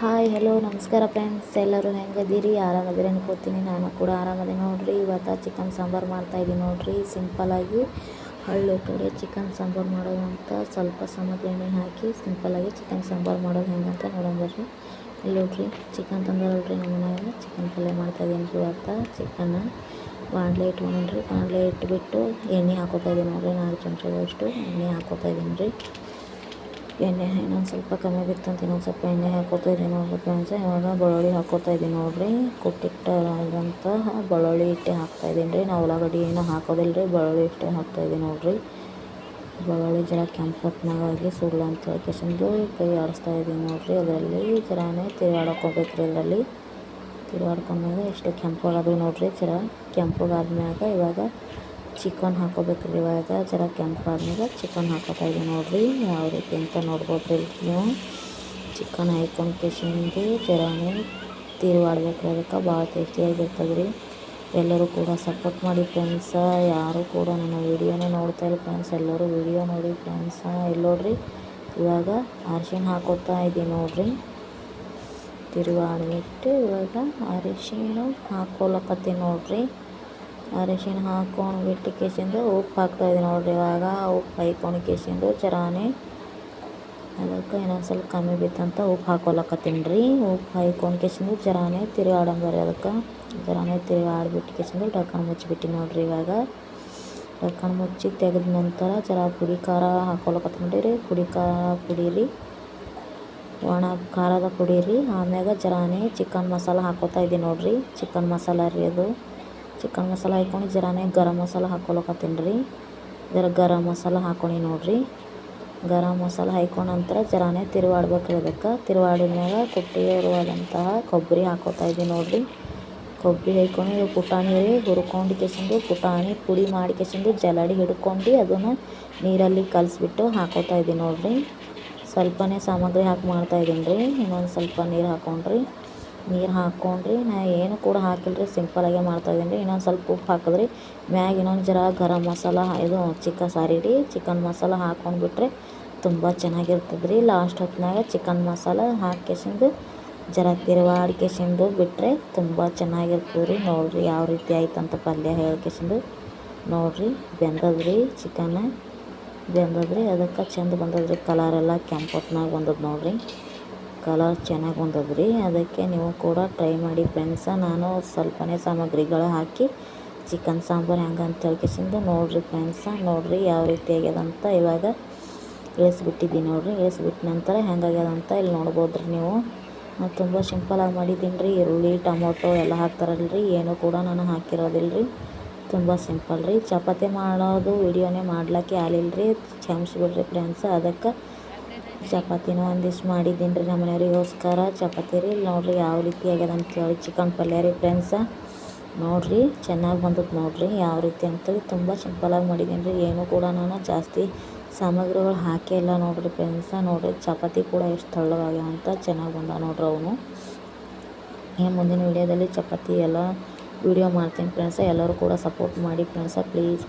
Hi hello ನಮಸ್ಕಾರ friends ಎಲ್ಲರೂ ಹೆಂಗದೀರಿ? ಆರಾಮದಿರಿ ಅನ್ಕೋತೀನಿ. ನಾನು ಕೂಡ ಆರಾಮದೆ ನೋಡ್ರಿ. ಇವತ್ತು ಚಿಕನ್ ಸಾಂಬಾರು ಮಾಡ್ತಾಯಿದ್ದೀನಿ ನೋಡ್ರಿ. ಸಿಂಪಲಾಗಿ ಹಳ್ಳು ಕಡೆ ಚಿಕನ್ ಸಾಂಬಾರು ಮಾಡೋದು ಅಂತ ಸ್ವಲ್ಪ ಎಣ್ಣೆ ಹಾಕಿ ಸಿಂಪಲಾಗಿ ಚಿಕನ್ ಸಾಂಬಾರು ಮಾಡೋದು ಹೆಂಗಂತ ನೋಡೋಣ ಬರ್ರಿ. ಇಲ್ಲಿ ನೋಡ್ರಿ ಚಿಕನ್ ತಂದರಲ್ರಿ ನಮ್ಮ ಮನೆಯಾಗ. ಚಿಕನ್ ಪಲ್ಯ ಮಾಡ್ತಾಯಿದ್ದೀನಿ ರೀ ಇವತ್ತು. ಚಿಕನ್ನ ಬಾಣಲೆ ಇಟ್ಕೊಂಡ್ರಿ ಬಾಣಲೆ ಇಟ್ಬಿಟ್ಟು ಎಣ್ಣೆ ಹಾಕೋತಾ ಇದ್ದೀನಿ ನೋಡ್ರಿ. ನಾಲ್ಕು ಚಮಚದಷ್ಟು ಎಣ್ಣೆ ಹಾಕೋತಾ ಇದ್ದೀನಿ ರೀ ಎಣ್ಣೆ ಇನ್ನೊಂದು ಸ್ವಲ್ಪ ಕಮ್ಮಿ ಬಿತ್ತು ಅಂತ, ಇನ್ನೊಂದು ಸ್ವಲ್ಪ ಎಣ್ಣೆ ಹಾಕೋತಾ ಇದ್ದೀನಿ ನೋಡ್ರಿ ಫ್ರೆಂಡ್ಸ್. ಇವಾಗ ಬೆಳ್ಳುಳ್ಳಿ ಹಾಕೋತಾ ಇದ್ದೀನಿ ನೋಡಿರಿ. ಕೊಟ್ಟಿಟ್ಟಂತಹ ಬೆಳ್ಳುಳ್ಳಿ ಇಟ್ಟೆ ಹಾಕ್ತಾ ಇದ್ದೀನಿ ರೀ. ನಾವು ಉಳ್ಳಾಗಡ್ಡಿ ಏನೂ ಹಾಕೋದಿಲ್ಲ ರೀ ಬೆಳ್ಳುಳ್ಳಿ ಇಷ್ಟೇ ಹಾಕ್ತಾ ಇದ್ದೀನಿ ನೋಡಿರಿ. ಬೆಳ್ಳುಳ್ಳಿ ಜರ ಕೆಂಪು ಹೊತ್ನಾಗಾಗಿ ಸುಳ್ಳು ಅಂತ ಹೇಳ್ಕೊಂಡು ಕೈ ಆಡಿಸ್ತಾ ಇದ್ದೀನಿ ನೋಡಿರಿ. ಅದರಲ್ಲಿ ಜರಾನೇ ತಿರುಗಾಡಕೋಬೇಕು ರೀ ಅದರಲ್ಲಿ. ತಿರುಗಾಡ್ಕೊಂಡಾಗ ಎಷ್ಟು ಕೆಂಪಾಗದು ನೋಡಿರಿ, ಜರ ಕೆಂಪಗಾದ್ಮ್ಯಾಗ ಇವಾಗ ಚಿಕನ್ ಹಾಕೋಬೇಕು ರೀ ಇವಾಗ. ಜರ ಕೆಂಪಾದ್ಮೇಲೆ ಚಿಕನ್ ಹಾಕೋತಾ ಇದೆ ನೋಡಿರಿ. ಯಾವ ರೀತಿ ಅಂತ ನೋಡ್ಬೋದ್ರಿ ನೀವು. ಚಿಕನ್ ಹಾಕೊಂಡು ಕಿಶಿಂದು ಜರಾನೇ ತಿರುವಾಡ್ಬೇಕು. ಅದಕ್ಕೆ ಭಾಳ ಟೇಸ್ಟಿಯಾಗಿರ್ತದೆ ರೀ. ಎಲ್ಲರೂ ಕೂಡ ಸಪೋರ್ಟ್ ಮಾಡಿ ಫ್ರೆಂಡ್ಸ ಯಾರು ಕೂಡ ನನ್ನ ವೀಡಿಯೋನೇ ನೋಡ್ತಾ ಇಲ್ಲ ಫ್ರೆಂಡ್ಸ್ ಎಲ್ಲರೂ ವೀಡಿಯೋ ನೋಡಿ ಫ್ರೆಂಡ್ಸ ಇಲ್ಲಿ ಇವಾಗ ಅರಿಶಿಣ ಹಾಕೋತಾ ಇದ್ದೀವಿ ನೋಡಿರಿ. ತಿರುವಾಡ್ಬಿಟ್ಟು ಇವಾಗ ಅರಿಶಿಣ ಹಾಕೋಲಕತ್ತೀನಿ ನೋಡಿರಿ. ಅರಿಶಿಣ ಹಾಕೊಂಡು ಬಿಟ್ಟು ಕೇಸಿಂದು ಉಪ್ಪು ಹಾಕ್ತಾಯಿದ್ದೀನಿ ನೋಡಿರಿ ಇವಾಗ. ಉಪ್ಪು ಹಾಕೊಂಡು ಕೇಸಿಂದು ಚರಾನೆ. ಅದಕ್ಕೆ ಇನ್ನೊಂದು ಸ್ವಲ್ಪ ಕಮ್ಮಿ ಬಿತ್ತಂತ ಉಪ್ಪು ಹಾಕೊಳಕತ್ತೀನಿ ರೀ ಉಪ್ಪು ಹಾಕೊಂಡು ಕೇಸಿಂದು ಜರಾನೆ ತಿರುಗಾಡಂಬರಿ ಅದಕ್ಕೆ. ಜರಾನೆ ತಿರುಗಾಡ್ಬಿಟ್ಟು ಕೇಸಿಂದು ಡಕ್ಕಣ ಮುಚ್ಚಿಬಿಟ್ಟು ನೋಡ್ರಿ ಇವಾಗ. ಡಕ್ಕಣ ಮುಚ್ಚಿ ತೆಗೆದ ನಂತರ ಜರ ಪುಡಿ ಖಾರ ಹಾಕೊಲಕತ್ತೀನಿ ರೀ ಪುಡಿ ಖಾರ ಪುಡಿ ಒಣ ಖಾರದ ಪುಡಿ ಆಮ್ಯಾಗ ಚರಾನೆ ಚಿಕನ್ ಮಸಾಲ ಹಾಕೋತಾ ಇದ್ದೀನಿ ನೋಡ್ರಿ. ಚಿಕನ್ ಮಸಾಲ ರೀ ಅದು. ಚಿಕನ್ ಮಸಾಲ ಹಾಕೊಂಡು ಜರಾನೇ ಗರಂ ಮಸಾಲ ಹಾಕ್ಕೊಳಕತ್ತೀನಿ ರೀ. ಜರ ಗರಂ ಮಸಾಲ ಹಾಕ್ಕೊಂಡು ನೋಡಿರಿ. ಗರಂ ಮಸಾಲ ಹಾಕೊಂಡ ನಂತರ ಜರಾನೇ ತಿರುವಾಡ್ಬೇಕು ರೀ ಅದಕ್ಕೆ. ತಿರುವಾಡಿದ್ಮ್ಯಾಗ ಕುಟ್ಟಿರುವಾದಂತಹ ಕೊಬ್ಬರಿ ಹಾಕೋತಾ ಇದ್ದೀನಿ ನೋಡಿರಿ. ಕೊಬ್ಬರಿ ಹಾಕ್ಕೊಂಡು ಪುಟಾಣಿ ರೀ ಹುರ್ಕೊಂಡು ಕೆಸಿಂದು ಪುಟಾಣಿ ಪುಡಿ ಮಾಡಿ ಕೆಸಿಂದು ಜಲಡಿ ಹಿಡ್ಕೊಂಡು ಅದನ್ನು ನೀರಲ್ಲಿ ಕಲಿಸ್ಬಿಟ್ಟು ಹಾಕೋತಾ ಇದ್ದೀನಿ ನೋಡಿರಿ. ಸ್ವಲ್ಪನೇ ಸಾಮಗ್ರಿ ಹಾಕಿ ಮಾಡ್ತಾಯಿದ್ದೀನಿ ರೀ. ಇನ್ನೊಂದು ಸ್ವಲ್ಪ ನೀರು ಹಾಕ್ಕೊಂಡ್ರಿ ನೀರು ಹಾಕ್ಕೊಂಡ್ರಿ. ನಾ ಏನು ಕೂಡ ಹಾಕಿಲ್ಲ ರೀ ಸಿಂಪಲಾಗೆ ಮಾಡ್ತಾಯಿದ್ದೀನಿ ರೀ ಇನ್ನೊಂದು ಸ್ವಲ್ಪ ಉಪ್ಪು ಹಾಕಿದ್ರಿ. ಮ್ಯಾಗ ಇನ್ನೊಂದು ಜರ ಗರಂ ಮಸಾಲ, ಇದು ಚಿಕನ್ ಸಾರಿ ರೀ, ಚಿಕನ್ ಮಸಾಲ ಹಾಕ್ಕೊಂಡ್ಬಿಟ್ರೆ ತುಂಬ ಚೆನ್ನಾಗಿರ್ತದೆ ರೀ ಲಾಸ್ಟ್ ಹೊತ್ತಿನಾಗ ಚಿಕನ್ ಮಸಾಲ ಹಾಕಿಸಿಂದು ಜರ ತಿರುವಾಡ್ಕೆಸಿಂದು ಬಿಟ್ಟರೆ ತುಂಬ ಚೆನ್ನಾಗಿರ್ತದೆ ರೀ ನೋಡಿರಿ ಯಾವ ರೀತಿ ಆಯ್ತು ಅಂತ ಪಲ್ಯ ಹೇಳ್ಕೆಸಿಂದು ನೋಡಿರಿ, ಬೆಂದದ್ರಿ ಚಿಕನ್. ಬೆಂದದ್ರಿ, ಅದಕ್ಕೆ ಚೆಂದ ಬಂದದ್ರಿ. ಕಲರೆಲ್ಲ ಕೆಂಪು ಹೊತ್ನಾಗ ಬಂದದ್ದು ನೋಡಿರಿ. ಕಲರ್ ಚೆನ್ನಾಗಿ ಬಂದದ್ರಿ. ಅದಕ್ಕೆ ನೀವು ಕೂಡ ಟ್ರೈ ಮಾಡಿ ಫ್ರೆಂಡ್ಸ ನಾನು ಸ್ವಲ್ಪನೇ ಸಾಮಗ್ರಿಗಳು ಹಾಕಿ ಚಿಕನ್ ಸಾಂಬಾರು ಹೆಂಗೆ ಅಂತ ಹೇಳ್ಕೆಸಿಂದು ನೋಡಿರಿ ಫ್ರೆಂಡ್ಸ ನೋಡಿರಿ ಯಾವ ರೀತಿ ಆಗ್ಯದಂತ ಇವಾಗ ಇಳಿಸ್ಬಿಟ್ಟಿದ್ದೀನಿ ನೋಡಿರಿ. ಇಳಿಸ್ಬಿಟ್ಟ ನಂತರ ಹೆಂಗಾಗ್ಯದ ಅಂತ ಇಲ್ಲಿ ನೋಡ್ಬೋದು ರೀ ನೀವು ತುಂಬ ಸಿಂಪಲಾಗಿ ಮಾಡಿದ್ದೀನಿ ರೀ. ಈರುಳ್ಳಿ, ಟೊಮೊಟೊ ಎಲ್ಲ ಹಾಕ್ತಾರಲ್ರಿ. ಏನು ಕೂಡ ನಾನು ಹಾಕಿರೋದಿಲ್ಲ ರೀ ತುಂಬ ಸಿಂಪಲ್ ರೀ. ಚಪಾತಿ ಮಾಡೋದು, ವಿಡಿಯೋನೇ ಮಾಡ್ಲಿಕ್ಕೆ ಆಗಲಿಲ್ಲ ರೀ ಕ್ಷಮಿಸ್ಬಿಡ್ರಿ ಫ್ರೆಂಡ್ಸ ಅದಕ್ಕೆ ಚಪಾತಿನೂ ಒಂದಿಷ್ಟು ಮಾಡಿದ್ದೀನಿ ರೀ ನಮ್ಮ ಮನೆಯವ್ರಿಗೋಸ್ಕರ ಚಪಾತಿ ರೀ, ನೋಡಿರಿ ಯಾವ ರೀತಿ ಆಗ್ಯದ ಅಂತೇಳಿ ಚಿಕನ್ ಪಲ್ಯ ರೀ ಫ್ರೆಂಡ್ಸ. ನೋಡಿರಿ, ಚೆನ್ನಾಗಿ ಬಂದದ್ದು ನೋಡಿರಿ ಯಾವ ರೀತಿ ಅಂತೇಳಿ ತುಂಬ ಸಿಂಪಲಾಗಿ ಮಾಡಿದ್ದೀನಿ ರೀ ಏನು ಕೂಡ ನಾನು ಜಾಸ್ತಿ ಸಾಮಗ್ರಿಗಳು ಹಾಕೇ ಇಲ್ಲ ನೋಡಿರಿ ಫ್ರೆಂಡ್ಸ. ನೋಡಿರಿ ಚಪಾತಿ ಕೂಡ ಎಷ್ಟು ತಳ್ಳವಾಗ್ಯಾವ ಅಂತ ಚೆನ್ನಾಗಿ ಬಂದ ನೋಡ್ರಿ ಅವನು. ಏನು ಮುಂದಿನ ವೀಡಿಯೋದಲ್ಲಿ ಚಪಾತಿ ಎಲ್ಲ ವೀಡಿಯೋ ಮಾಡ್ತೀನಿ ಫ್ರೆಂಡ್ಸ. ಎಲ್ಲರೂ ಕೂಡ ಸಪೋರ್ಟ್ ಮಾಡಿ ಫ್ರೆಂಡ್ಸ. ಪ್ಲೀಸ್